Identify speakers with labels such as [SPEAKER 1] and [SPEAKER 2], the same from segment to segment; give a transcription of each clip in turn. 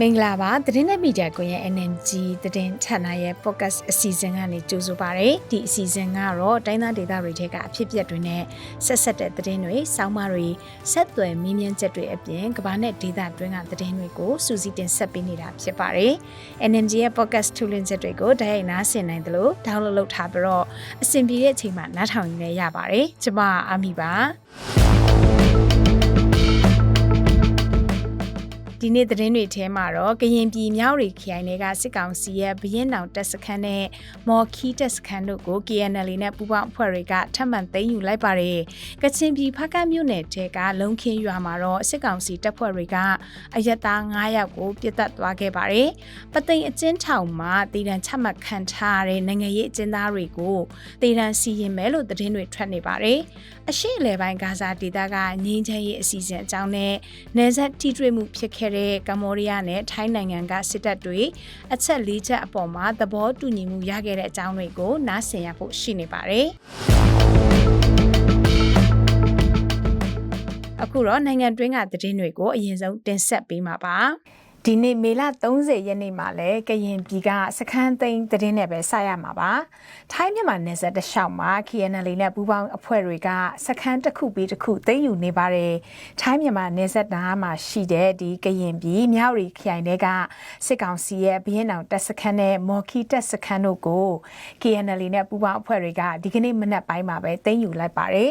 [SPEAKER 1] မင်္ဂလာပါသတင်းနဲ့မီဒီယာကွန်ရဲ့ NNG သတင်းဌာနရဲ့ podcast အစီအစဉ်ကနေကြိုဆိုပါရစေဒီအစီအစဉ်ကတော့တိုင်းသားဒေသတွေထဲကအဖြစ်အပျက်တွေနဲ့ဆက်ဆက်တဲ့သတင်းတွေစောင်းမတွေဆက်သွယ်မင်းမြန်းချက်တွေအပြင်ကမ္ဘာနဲ့ဒေသတွင်းကသတင်းတွေကိုစူးစီးတင်ဆက်ပေးနေတာဖြစ်ပါတယ် NNG ရဲ့ podcast ထူလင်းချက်တွေကိုတိုက်ရိုက်နားဆင်နိုင်တယ်လို့ download လုပ်ထားပြီးတော့အဆင်ပြေတဲ့အချိန်မှာနားထောင်ရင်းရပါတယ်ကျွန်မအာမီပါ ဒီနေ့သတင်းတွေထဲမှာတော့ကရင်ပြည်မြောက်ရီခရိုင်တွေကစစ်ကောင်စီရဲ့ဘရင်တောင်တပ်စခန်းနဲ့မော်ခီတပ်စခန်းတို့ကို KNL နဲ့ပူးပေါင်းအဖွဲ့တွေကထပ်မံသိမ်းယူလိုက်ပါတယ်။ကချင်ပြည်ဖကတ်မြို့နယ်ထဲကလုံခင်းရွာမှာတော့စစ်ကောင်စီတပ်ဖွဲ့တွေကအရက်သား9ယောက်ကိုပြစ်တက်သွားခဲ့ပါတယ်။ပသိမ်အကျဉ်းထောင်မှာတည်တံချမှတ်ခံထားတဲ့နိုင်ငံရေးအကျဉ်းသားတွေကိုတည်တံစီရင်မယ်လို့သတင်းတွေထွက်နေပါတယ်။အရှိအလဲပိုင်းဂါဇာဒေသကငင်းချမ်းရေးအစီအစဉ်အကြောင်းနဲ့နေဆက်ထိတွေ့မှုဖြစ်ခဲ့တဲ့ကမ္ဘောဒီးယားနဲ့ထိုင်းနိုင်ငံကစစ်တပ်တွေအချက်၄ချက်အပေါ်မှာသဘောတူညီမှုရခဲ့တဲ့အကြောင်းတွေကိုနားဆင်ရဖို့ရှိနေပါတယ်။အခုတော့နိုင်ငံတွင်းကသတင်းတွေကိုအရင်ဆုံးတင်ဆက်ပေးမှာပါ။ ဒီနေ့မေလ30ရက်နေ့မှာလဲကရင်ပြည်ကစခန်းသိမ်းသတင်းနဲ့ပဲစရမှာပါထိုင်းမြန်မာနယ်စပ်တလျှောက်မှာ KNL နဲ့ပူးပေါင်းအဖွဲ့တွေကစခန်းတစ်ခုပြီးတစ်ခုသိမ်းယူနေပါတယ်ထိုင်းမြန်မာနယ်စပ်နားမှာရှိတဲ့ဒီကရင်ပြည်မြောက်ရီခရိုင်တွေကစစ်ကောင်စီရဲ့ဘရင်အောင်တပ်စခန်းနဲ့မော်ခီတပ်စခန်းတို့ကို KNL နဲ့ပူးပေါင်းအဖွဲ့တွေကဒီကနေ့မနက်ပိုင်းမှာပဲသိမ်းယူလိုက်ပါတယ်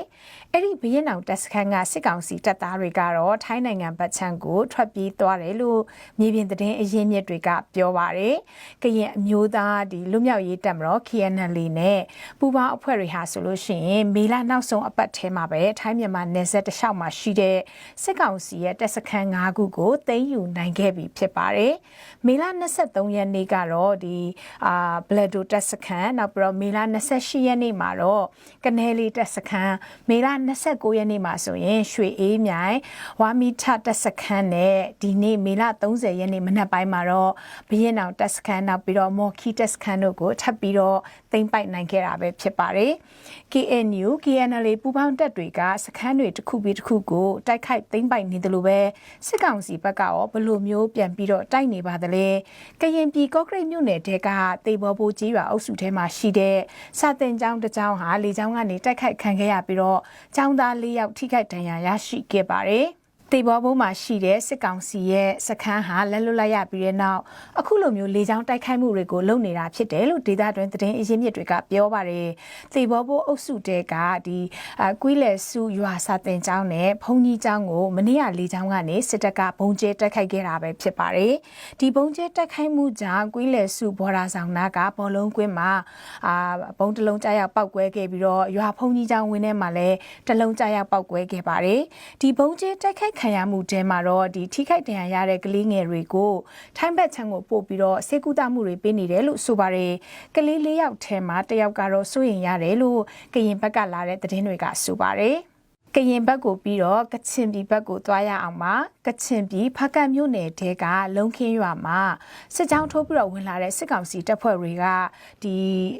[SPEAKER 1] အဲ့ဒီဘရင်အောင်တပ်စခန်းကစစ်ကောင်စီတပ်သားတွေကတော့ထိုင်းနိုင်ငံဗတ်ချန်ကိုထွက်ပြေးသွားတယ်လို့မြေပြင်သတင်းအရင်းမြစ်တွေကပြောပါတယ်။ကရင်အမျိုးသားဒီလူမျိုးရေးတပ်မတော် KNL နဲ့ပူးပေါင်းအဖွဲ့တွေဟာဆိုလို့ရှိရင်မေလနောက်ဆုံးအပတ်ထဲမှာပဲထိုင်းမြန်မာနယ်စပ်တလျှောက်မှာရှိတဲ့စစ်ကောင်စီရဲ့တပ်စခန်း၅ခုကိုသိမ်းယူနိုင်ခဲ့ပြီဖြစ်ပါတယ်။မေလ23ရက်နေ့ကတော့ဒီအာဘလက်ဒိုတပ်စခန်းနောက်ပြီးတော့မေလ28ရက်နေ့မှာတော့ကနေလီတပ်စခန်းမေလ29ရက်နေ့မှာဆိုရင်ရွှေအေးမြိုင်ဝါမီထတပ်စခန်းနဲ့ဒီနေ့မေလ30ရက်နေ့မနက်ပိုင်းမှာတော့ဘရင်အောင်တက်စခန်းနောက်ပြီးတော့မော်ခီတက်စခန်းတို့ကိုထပ်ပြီးတော့သိမ်းပိုက်နိုင်ခဲ့တာပဲဖြစ်ပါတယ်။ KNU KNL ပူးပေါင်းတပ်တွေကစခန်းတွေတစ်ခုပြီးတစ်ခုကိုတိုက်ခိုက်သိမ်းပိုက်နေတယ်လို့ပဲစစ်ကောင်စီဘက်ကရောဘလို့မျိုးပြန်ပြီးတော့တိုက်နေပါသလဲ။ကရင်ပြည်ကော့ကရိတ်မြို့နယ်တဲကတေဘောဘိုကြီးရွာအုပ်စုထဲမှာရှိတဲ့စာတင်ကျောင်းတစ်ကျောင်းဟာလေကျောင်းကနေတိုက်ခိုက်ခံခဲ့ရပြီးတော့ကျောင်းသား၄ယောက်ထိခိုက်ဒဏ်ရာရရှိခဲ့ပါတယ်။ တေဘောဘုံမှာရှိတဲ့စစ်ကောင်စီရဲ့စခန်းဟာလက်လွတ်လိုက်ရပြီးတဲ့နောက်အခုလိုမျိုးလေကြောင်းတိုက်ခိုက်မှုတွေကိုလုပ်နေတာဖြစ်တယ်လို့ဒေသတွင်းသတင်းအရင်းမြစ်တွေကပြောပါတယ်။တေဘောဘုံအုပ်စုတဲကဒီကွီးလေစုရွာစာတင်ကျောင်းနဲ့ဘုံကြီးကျောင်းကိုမနေ့ကလေကြောင်းကနေစစ်တပ်ကဘုံကျဲတိုက်ခိုက်ခဲ့တာပဲဖြစ်ပါတယ်။ဒီဘုံကျဲတိုက်ခိုက်မှုကြောင့်ကွီးလေစုဘော်ဒါဆောင်နာကဘောလုံးကွင်းမှာအာဘုံတလုံးကြားရောက်ပောက်ကွဲခဲ့ပြီးတော့ရွာဘုံကြီးကျောင်းဝင်းထဲမှာလည်းတလုံးကြားရောက်ပောက်ကွဲခဲ့ပါတယ်။ဒီဘုံကျဲတိုက်ခိုက်ခံရမှုတဲမှာတော့ဒီထိခိုက်ဒဏ်ရာရတဲ့ကလေးငယ်တွေကိုထိုင်းဘက်ခြမ်းကိုပို့ပြီးတော့ဆေးကုသမှုတွေပေးနေတယ်လို့ဆိုပါတယ်ကလေးလေးယောက်ထဲမှာတယောက်ကတော့စိုးရင်ရတယ်လို့ကရင်ဘက်ကလာတဲ့သတင်းတွေကဆိုပါတယ် ကရင်ဘက်ကိုပြီးတော့ကချင်ပြည်ဘက်ကိုသွားရအောင်ပါကချင်ပြည်ဖကတ်မြို့နယ်တဲကလုံခင်းရွာမှာစစ်ကြောင်းထိုးပြီးတော့ဝင်လာတဲ့စစ်ကောင်စီတပ်ဖွဲ့တွေကဒီ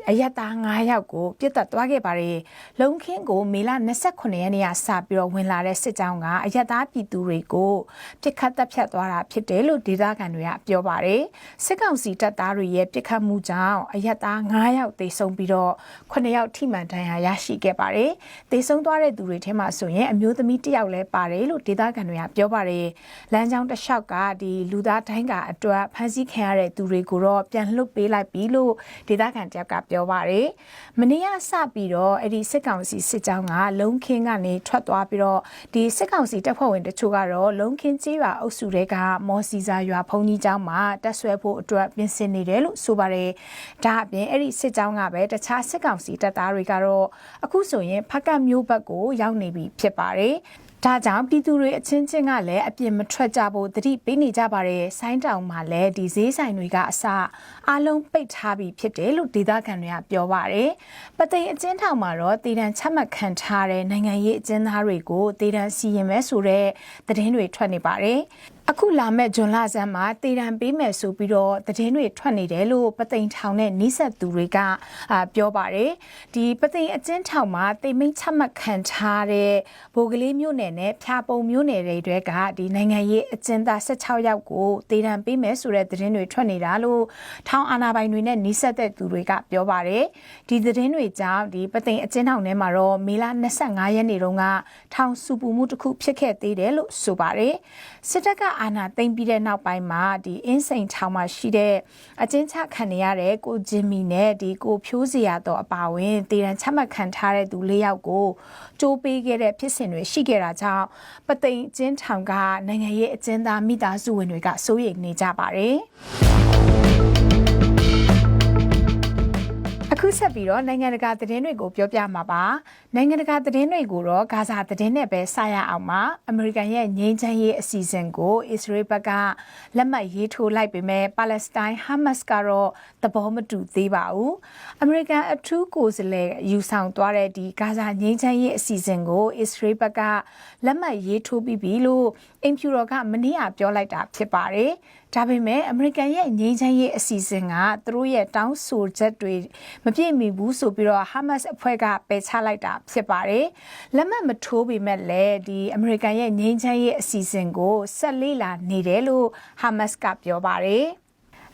[SPEAKER 1] အရက်သား9ယောက်ကိုပြစ်တက်သွားခဲ့ပါတယ်လုံခင်းကိုမေလ28ရက်နေ့ကစပြီးတော့ဝင်လာတဲ့စစ်ကြောင်းကအရက်သားပြည်သူတွေကိုပြစ်ခတ်တပ်ဖြတ်သွားတာဖြစ်တယ်လို့ဒေသခံတွေကပြောပါတယ်စစ်ကောင်စီတပ်သားတွေရဲ့ပြစ်ခတ်မှုကြောင့်အရက်သား9ယောက်သေဆုံးပြီးတော့9ယောက်ထိမှန်ဒဏ်ရာရရှိခဲ့ပါတယ်သေဆုံးသွားတဲ့သူတွေထဲမှာဆိုရင်အမျိုးသမီးတစ်ယောက်လည်းပါတယ်လို့ဒေသခံတွေကပြောပါတယ်လမ်းကြောင်းတစ်လျှောက်ကဒီလူသားတိုင်းကအတွက်ဖမ်းဆီးခံရတဲ့သူတွေကိုတော့ပြန်လွတ်ပေးလိုက်ပြီလို့ဒေသခံတယောက်ကပြောပါတယ်။မနေ့ကစပြီးတော့အဲ့ဒီစစ်ကောင်စီစစ်ကြောင်းကလုံခင်းကနေထွက်သွားပြီးတော့ဒီစစ်ကောင်စီတပ်ဖွဲ့ဝင်တချို့ကတော့လုံခင်းကြီးရွာအုပ်စုတွေကမော်စီစာရွာဖုန်ကြီးကျောင်းမှာတက်ဆွဲဖို့အတွက်ပြင်ဆင်နေတယ်လို့ဆိုပါတယ်။ဒါအပြင်အဲ့ဒီစစ်ကြောင်းကပဲတခြားစစ်ကောင်စီတပ်သားတွေကတော့အခုဆိုရင်ဖကတ်မျိုးဘက်ကိုရောက်နေပြီဖြစ်ပါတယ်။ဒါကြောင့်ပြည်သူတွေအချင်းချင်းကလည်းအပြစ်မထွက်ကြဖို့တတိပေးနေကြပါတယ်ဆိုင်းတောင်မှာလည်းဒီဈေးဆိုင်တွေကအစအားလုံးပိတ်ထားပြီးဖြစ်တယ်လို့ဒေသခံတွေကပြောပါတယ်ပသိမ်အချင်းထောင်မှာတော့တည်တံချမှတ်ခံထားတဲ့နိုင်ငံရေးအကျဉ်းသားတွေကိုတည်တံစီရင်မဲဆိုတဲ့သတင်းတွေထွက်နေပါတယ် အခုလာမဲ့ဂျွန်လဆန်းမှာတည်တံပေးမယ်ဆိုပြီးတော့သတင်းတွေထွက်နေတယ်လို့ပသိမ်ထောင်နဲ့နှိဆက်သူတွေကအာပြောပါတယ်ဒီပသိမ်အကျဉ်းထောင်မှာတိမ်မိတ်ချမှတ်ခံထားတဲ့ဗိုလ်ကလေးမျိုးနယ်နဲ့ဖြာပုံမျိုးနယ်တွေတွေကဒီနိုင်ငံရေးအကျဉ်းသား16ယောက်ကိုတည်တံပေးမယ်ဆိုတဲ့သတင်းတွေထွက်နေတာလို့ထောင်အာဏာပိုင်တွေနဲ့နှိဆက်တဲ့သူတွေကပြောပါတယ်ဒီသတင်းတွေကြောင့်ဒီပသိမ်အကျဉ်းထောင်ထဲမှာတော့မေလ25ရက်နေ့တုန်းကထောင်စုပူမှုတစ်ခုဖြစ်ခဲ့သေးတယ်လို့ဆိုပါတယ်စစ်တပ်ကအာဏာသိမ်းပြီးတဲ့နောက်ပိုင်းမှာဒီအင်းစိန်ထောင်မှာရှိတဲ့အကျဉ်းချခံနေရတဲ့ကိုဂျင်မီနဲ့ဒီကိုဖြိုးစရာတော့အပါဝင်တည်ရန်ချမှတ်ခံထားတဲ့သူ၄ယောက်ကိုကြိုးပေးခဲ့တဲ့ဖြစ်စဉ်တွေရှိခဲ့တာကြောင့်ပသိမ်ကျင်းထောင်ကနိုင်ငံရေးအကျဉ်းသားမိသားစုဝင်တွေကစိုးရိမ်နေကြပါတယ်အ ခုဆက်ပြီးတော့နိုင်ငံတကာသတင်းတွေကိုပြောပြမှာပါနိုင်ငံတကာသတင်းတွေကိုတော့ဂါဇာသတင်းနဲ့ပဲစရအောင်ပါအမေရိကန်ရဲ့ငြိမ်းချမ်းရေးအစီအစဉ်ကိုအစ္စရေးဘက်ကလက်မှတ်ရေးထိုးလိုက်ပေမဲ့ပါလက်စတိုင်းဟာမတ်ကတော့သဘောမတူသေးပါဘူးအမေရိကန်အထူးကိုယ်စားလှယ်ယူဆောင်သွားတဲ့ဒီဂါဇာငြိမ်းချမ်းရေးအစီအစဉ်ကိုအစ္စရေးဘက်ကလက်မှတ်ရေးထိုးပြီးပြီလို့အင်ဖြူတော်ကမနေ့ကပြောလိုက်တာဖြစ်ပါတယ် ဒါပေမဲ့အမေရိကန်ရဲ့ငြိမ်းချမ်းရေးအစီအစဉ်ကသူတို့ရဲ့တောင်းဆိုချက်တွေမပြည့်မီဘူးဆိုပြီးတော့ဟာမတ်စ်အဖွဲ့ကပယ်ချလိုက်တာဖြစ်ပါတယ်။လက်မှတ်မထိုးပေမဲ့လည်းဒီအမေရိကန်ရဲ့ငြိမ်းချမ်းရေးအစီအစဉ်ကိုဆက်လေးလာနေတယ်လို့ဟာမတ်စ်ကပြောပါတယ်။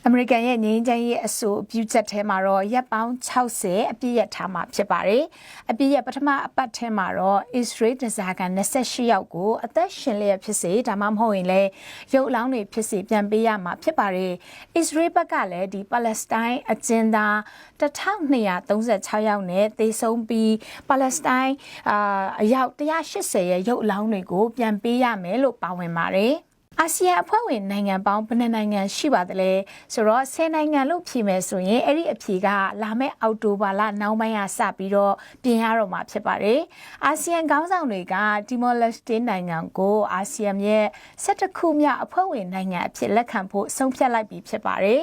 [SPEAKER 1] အမေရိကန်ရဲ့ငြိမ်းချမ်းရေးအဆိုပြုချက်ထဲမှာတော့ရပ်ပေါင်း60အပြည့်ရထားမှာဖြစ်ပါတယ်။အပြည့်ရပထမအပတ်ထဲမှာတော့ Israel ဒဇာကန်28ယောက်ကိုအသက်ရှင်လျက်ဖြစ်စေဒါမှမဟုတ်ရင်လည်းရုပ်အလောင်းတွေဖြစ်စေပြန်ပေးရမှာဖြစ်ပါတယ်။ Israel ဘက်ကလည်းဒီ Palestine အကျဉ်းသား1236ယောက်နဲ့သေဆုံးပြီးပါလက်စတိုင်းအာအယောက်180ရဲ့ရုပ်အလောင်းတွေကိုပြန်ပေးရမယ်လို့ပါဝင်ပါတယ်။ အာဆီယံအဖွဲ့ဝင်နိုင်ငံပေါင်းဘယ်နှနိုင်ငံရှိပါသလဲဆိုတော့10နိုင်ငံလို့ဖြေမယ်ဆိုရင်အဲ့ဒီအဖြေကလာမယ့်အောက်တိုဘာလနောက်ပိုင်းကစပြီးတော့ပြင်ရတော့မှာဖြစ်ပါတယ်အာဆီယံခေါင်းဆောင်တွေကတီမောလက်စတေနိုင်ငံကိုအာဆီယံရဲ့17ခုမြောက်အဖွဲ့ဝင်နိုင်ငံအဖြစ်လက်ခံဖို့ဆုံးဖြတ်လိုက်ပြီးဖြစ်ပါတယ်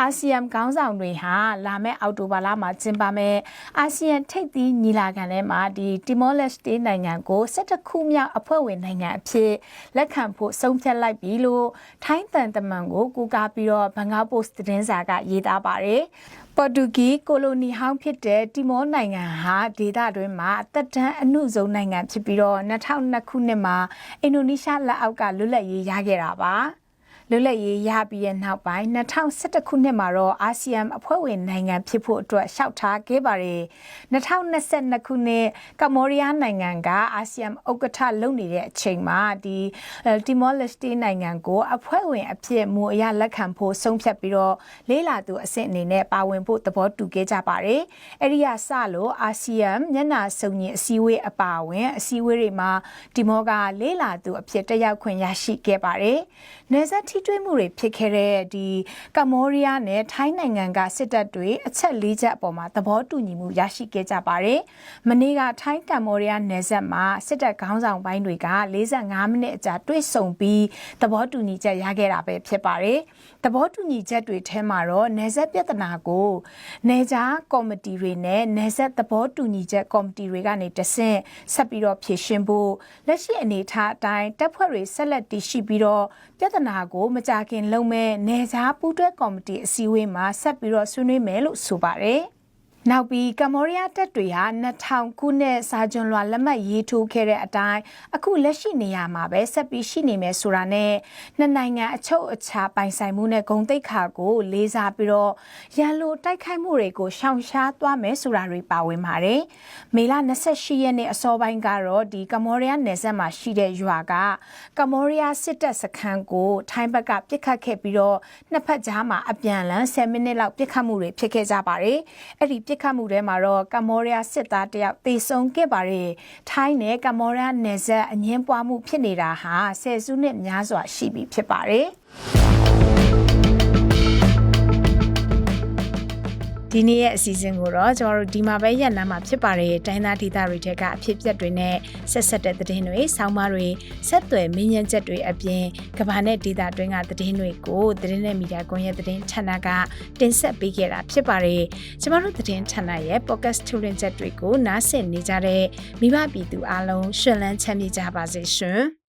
[SPEAKER 1] အာဆီယံခေါင်းဆောင်တွေဟာလာမယ့်အောက်တိုဘာလမှာကျင်းပမယ့်အာဆီယံထိပ်သီးညီလာခံထဲမှာဒီတီမောလက်စတေနိုင်ငံကို17ခုမြောက်အဖွဲ့ဝင်နိုင်ငံအဖြစ်လက်ခံဖို့ဆုံးဖြတ်လိုက်လိုက်ပြီလို့ထိုင်းတန်တမန်ကိုကူကားပြီးတော့ဘန်ကောက်ပို့စ်သတင်းစာကရေးသားပါတယ်။ပေါ်တူဂီကိုလိုနီဟောင်းဖြစ်တဲ့တီမောနိုင်ငံဟာဒေသတွင်းမှာအသက်တန်းအနုဆုံးနိုင်ငံဖြစ်ပြီးတော့2002ခုနှစ်မှာအင်ဒိုနီးရှားလက်အောက်ကလွတ်လပ်ရေးရခဲ့တာပါ။ လွတ်လပ်ရေးရပြီးတဲ့နောက်ပိုင်း2011ခုနှစ်မှာတော့အာဆီယံအဖွဲ့ဝင်နိုင်ငံဖြစ်ဖို့အတွက်လျှောက်ထားခဲ့ပါတယ်2022ခုနှစ်ကမ္ဘောဒီးယားနိုင်ငံကအာဆီယံဥက္ကဋ္ဌလုပ်နေတဲ့အချိန်မှာဒီတီမောလက်စတေနိုင်ငံကိုအဖွဲ့ဝင်အဖြစ်မူအရလက်ခံဖို့ဆုံးဖြတ်ပြီးတော့လေးလာသူအဆင့်အနေနဲ့ပါဝင်ဖို့သဘောတူခဲ့ကြပါတယ်အဲ့ဒီကစလို့အာဆီယံမျက်နှာစုံညီအစည်းအဝေးအပါအဝင်အစည်းအဝေးတွေမှာတီမောကလေးလာသူအဖြစ်တက်ရောက်ခွင့်ရရှိခဲ့ပါတယ်နေဆက်ထိတွေ့မှုတွေဖြစ်ခဲ့တဲ့ဒီကမ္ဘောဒီးယားနဲ့ထိုင်းနိုင်ငံကစစ်တပ်တွေအချက်၄ချက်အပေါ်မှာသဘောတူညီမှုရရှိခဲ့ကြပါတယ်။မနေ့ကထိုင်းကမ္ဘောဒီးယားနယ်စပ်မှာစစ်တပ်ခေါင်းဆောင်ပိုင်းတွေက45မိနစ်အကြာတွေ့ဆုံပြီးသဘောတူညီချက်ရခဲ့တာပဲဖြစ်ပါတယ်။ သဘောတူညီချက်တွေထဲမှာတော့နယ်စပ်ပြဿနာကိုနယ်ခြားကော်မတီတွေနဲ့နယ်စပ်သဘောတူညီချက်ကော်မတီတွေကနေတဆင့်ဆက်ပြီးတော့ဖြည့်ရှင်းဖို့လက်ရှိအနေအထားအတိုင်းတပ်ဖွဲ့တွေဆက်လက်တည်ရှိပြီးတော့ပြဿနာကိုမကြာခင်လုံမဲ့နေစားပူးတွဲကော်မတီအစည်းအဝေးမှာဆက်ပြီးတော့ဆွေးနွေးမယ်လို့ဆိုပါတယ်။ နောက်ပြီးကမ္ဘောဒီးယားတပ်တွေဟာ2000ခုနှစ်စာကျွန်းလွှာလက်မှတ်ရေးထိုးခဲ့တဲ့အတိုင်းအခုလက်ရှိနေရာမှာပဲဆက်ပြီးရှိနေမယ်ဆိုတာနဲ့နှစ်နိုင်ငံအချုပ်အခြာပိုင်ဆိုင်မှုနဲ့ဂုဏ်သိက္ခာကိုလေးစားပြီးတော့ရန်လိုတိုက်ခိုက်မှုတွေကိုရှောင်ရှားသွားမယ်ဆိုတာတွေပါဝင်ပါတယ်။မေလ28ရက်နေ့အစောပိုင်းကတော့ဒီကမ္ဘောဒီးယားနယ်စပ်မှာရှိတဲ့ရွာကကမ္ဘောဒီးယားစစ်တပ်စခန်းကိုထိုင်းဘက်ကပစ်ခတ်ခဲ့ပြီးတော့နှစ်ဖက်ကြားမှာအပြန်အလှန်10မိနစ်လောက်ပစ်ခတ်မှုတွေဖြစ်ခဲ့ကြပါတယ်။အဲ့ဒီပစ်ခတ်မှုထဲမှာတော့ကမ္ဘောဒီးယားစစ်သားတယောက်သေဆုံးခဲ့ပါတယ်။ထိုင်းနဲ့ကမ္ဘောဒီးယားနယ်စပ်အငင်းပွားမှုဖြစ်နေတာဟာဆယ်စုနှစ်များစွာရှိပြီဖြစ်ပါတယ်။ ဒီနေ့ရဲ့အစီအစဉ်ကိုတော့ကျွန်တော်တို့ဒီမှာပဲရက်နာမှာဖြစ်ပါတယ်တိုင်းသားဒေသတွေထက်ကအဖြစ်ပြက်တွေနဲ့ဆက်ဆက်တဲ့သတင်းတွေဆောင်းပါးတွေဆက်သွယ်မင်းညက်ချက်တွေအပြင်ကဘာနဲ့ဒေသတွင်းကသတင်းတွေကိုသတင်းနဲ့မီဒီယာကွန်ရက်သတင်းဌာနကတင်ဆက်ပေးခဲ့တာဖြစ်ပါတယ်ကျွန်တော်တို့သတင်းဌာနရဲ့ podcast ထုတ်လွှင့်ချက်တွေကိုနားဆင်နေကြတဲ့မိဘပြည်သူအားလုံးရှင်လန်းချမ်းမြေ့ကြပါစေရှင်